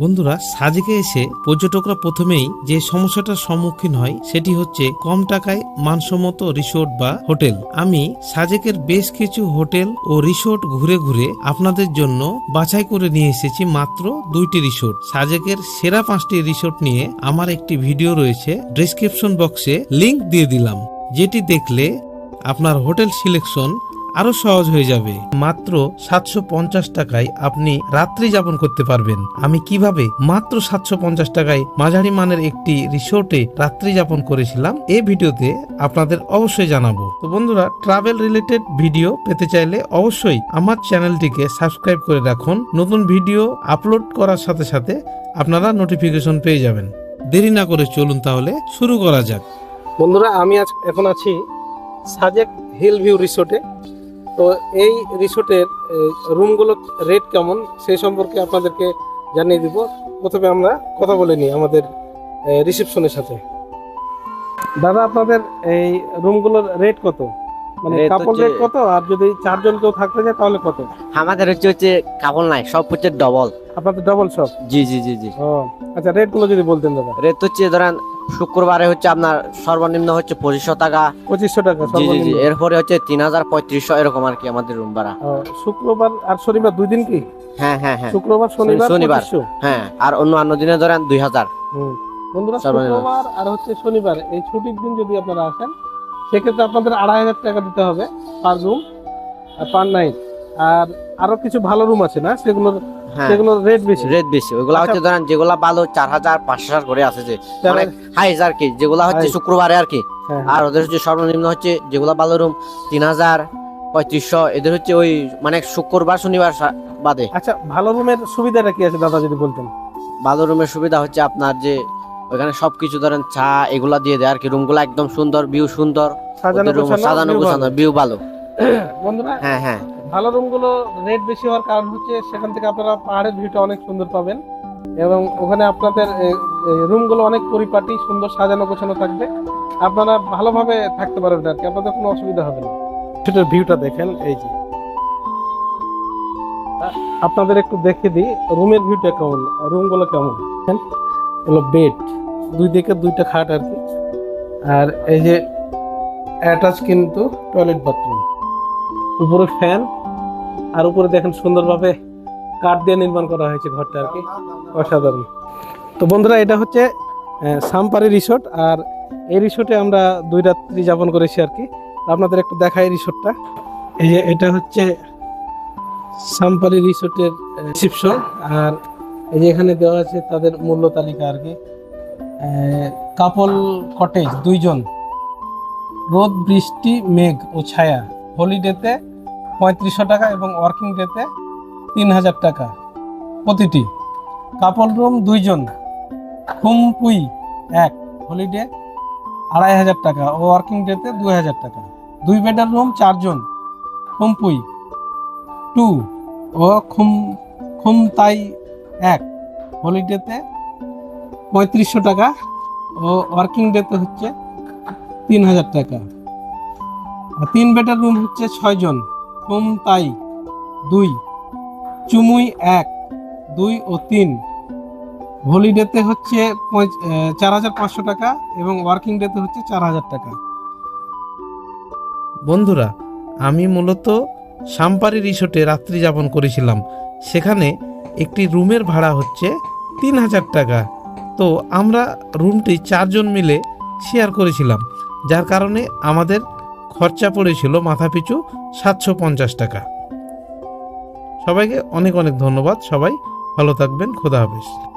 বন্ধুরা, সাজেকে এসে পর্যটকরা প্রথমেই যে সমস্যাটার সম্মুখীন হয় সেটি হচ্ছে কম টাকায় মানসম্মত রিসোর্ট বা হোটেল। আমি সাজেকের বেশ কিছু হোটেল ও রিসোর্ট ঘুরে ঘুরে আপনাদের জন্য বাছাই করে নিয়ে এসেছি মাত্র দুইটি রিসোর্ট। সাজেকের সেরা পাঁচটি রিসোর্ট নিয়ে আমার একটি ভিডিও রয়েছে, ডেসক্রিপশন বক্সে লিংক দিয়ে দিলাম, যেটি দেখলে আপনার হোটেল সিলেকশন আরও সহজ হয়ে যাবে। মাত্র সাতশো পঞ্চাশ টাকায় আপনি রাত্রি যাপন করতে পারবেন। আমি কীভাবে মাত্র সাতশো পঞ্চাশ টাকায় মাঝারি মানের একটি রিসোর্টে রাত্রি যাপন করেছিলাম এই ভিডিওতে আপনাদের অবশ্যই জানাব। তো বন্ধুরা ট্রাভেল রিলেটেড ভিডিও পেতে চাইলে অবশ্যই আমার চ্যানেলটিকে সাবস্ক্রাইব করে রাখুন। নতুন ভিডিও আপলোড করার সাথে সাথে আপনারা নোটিফিকেশন পেয়ে যাবেন। দেরি না করে চলুন তাহলে শুরু করা যাক। বন্ধুরা, আমি আজ এখন আছি সাজেক হিল ভিউ রিসোর্টে। তো এই রিসোর্টের রুমগুলো রেট কেমন সেই সম্পর্কে আপনাদেরকে জানিয়ে দিব। প্রথমে আমরা কথা বলে নিই আমাদের রিসেপশনের সাথে। দাদা আপনাদের এই রুমগুলোর রেট কত? মানে হচ্ছে- রেট কত? আর যদি চারজন কেউ থাকতে যায় তাহলে কত? আমাদের হচ্ছে হচ্ছে কাপড় নাই সব হচ্ছে ডবল আপনাদের ডবল শপ জি জি জি জি। ও আচ্ছা রেটগুলো যদি বলতেন দাদা। রেট হচ্ছে ধরেন শুক্রবারে হচ্ছে আপনার সর্বনিম্ন হচ্ছে পঁচিশশো টাকা। পঁচিশশো টাকা জি জি জি। এরপরে হচ্ছে তিন হাজার পঁয়ত্রিশশো এরকম আর কি আমাদের রুম ভাড়া। শুক্রবার আর শনিবার দুই দিন কি? হ্যাঁ হ্যাঁ হ্যাঁ। শুক্রবার শনিবার শনিবার। হ্যাঁ আর অন্য অন্য দিনে ধরেন দুই হাজার। বন্ধুরা শুক্রবার আর হচ্ছে শনিবার এই ছুটির দিন যদি আপনারা আসেন সেক্ষেত্রে আপনাদের আড়াই হাজার টাকা দিতে হবে পার রুম আর পার নাইট আর আরও কিছু ভালো রুম আছে না সেগুলোর হ্যাঁ। সেগুলোর রেট বেশি। রেট বেশি। ওইগুলা আচ্ছা। হচ্ছে ধরেন যেগুলা ভালো চার হাজার পাঁচ হাজার করে আছে যে যারা- মানে হাইজ আর কি যেগুলা হচ্ছে শুক্রবারে আর কি। হ্যাঁ, আর ওদের হচ্ছে সর্বনিম্ন হচ্ছে যেগুলা ভালো রুম তিন হাজার পঁয়ত্রিশশো এদের হচ্ছে ওই মানে শুক্রবার শনিবার বাদে। আচ্ছা ভালো রুমের সুবিধাটা কি আছে দাদা যদি বলতেন? ভালো রুমের সুবিধা হচ্ছে আপনার যে ওখানে সবকিছু ধরেন চা এগুলা দিয়ে দেয় আর কি। রুমগুলো একদম সুন্দর ভিউ সুন্দর। সাজানো গোছানো। ভিউ ভালো। বন্ধুরা হ্যাঁ হ্যাঁ। ভালো রুমগুলো রেট বেশি হওয়ার কারণ হচ্ছে সেখান থেকে আপনারা পাহাড়ের ভিউটা অনেক সুন্দর পাবেন। এবং ওখানে আপনাদের রুমগুলো অনেক পরিপাটি সুন্দর সাজানো গোছানো থাকবে। আপনারা ভালোভাবে থাকতে পারবেন আর কি আপনাদের কোনো অসুবিধা হবে না। সেটার ভিউটা দেখেন এই যে। আপনাদের একটু দেখে দিই রুমের ভিউটা কেমন রুমগুলো কেমন? হলো বেড দুই দিকে দুইটা খাট আর কি। আর এই যে অ্যাটাচ কিন্তু টয়লেট বাথরুম উপরে ফ্যান আর উপরে দেখেন সুন্দরভাবে কাঠ দিয়ে নির্মাণ করা হয়েছে ঘরটা আর কি। অসাধারণ। তো বন্ধুরা, এটা হচ্ছে সাম্পারি রিসোর্ট আর এই রিসোর্টে আমরা দুই রাত্রি যাপন করেছি আর কি। আপনাদের একটু দেখাই রিসোর্টটা। এই যে এটা হচ্ছে সাম্পারি রিসোর্টের রিসিপশন আর এই যে এখানে দেওয়া আছে তাদের মূল্য তালিকা আর কি। কাপল কটেজ দুইজন। রোদ, বৃষ্টি, মেঘ ও ছায়া। হলিডেতে পঁয়ত্রিশশো টাকা এবং ওয়ার্কিং ডেতে তিন হাজার টাকা। প্রতিটি কাপল রুম দুইজন খুমপুই এক হলিডে আড়াই হাজার টাকা ও ওয়ার্কিং ডেতে দুই হাজার টাকা। দুই বেডের রুম চারজন খুমপুই টু ও খুম খুমতাই এক হলিডেতে পঁয়ত্রিশশো টাকা ও ওয়ার্কিং ডেতে হচ্ছে তিন হাজার টাকা তিন বেডের রুম হচ্ছে ছয়জন হোম তাই। দুই, চুমুই এক, দুই ও তিন। হলিডেতে হচ্ছে চার হাজার পাঁচশো টাকা এবং ওয়ার্কিং ডেতে হচ্ছে চার হাজার টাকা। বন্ধুরা, আমি মূলত সাম্পারি রিসোর্টে রাত্রি যাপন করেছিলাম। সেখানে একটি রুমের ভাড়া হচ্ছে তিন হাজার টাকা। তো আমরা রুমটি চারজন মিলে শেয়ার করেছিলাম, যার কারণে আমাদের খরচা পড়েছিল মাথাপিছু সাতশো পঞ্চাশ টাকা। সবাইকে অনেক অনেক ধন্যবাদ, সবাই ভালো থাকবেন, খোদা হাফেজ।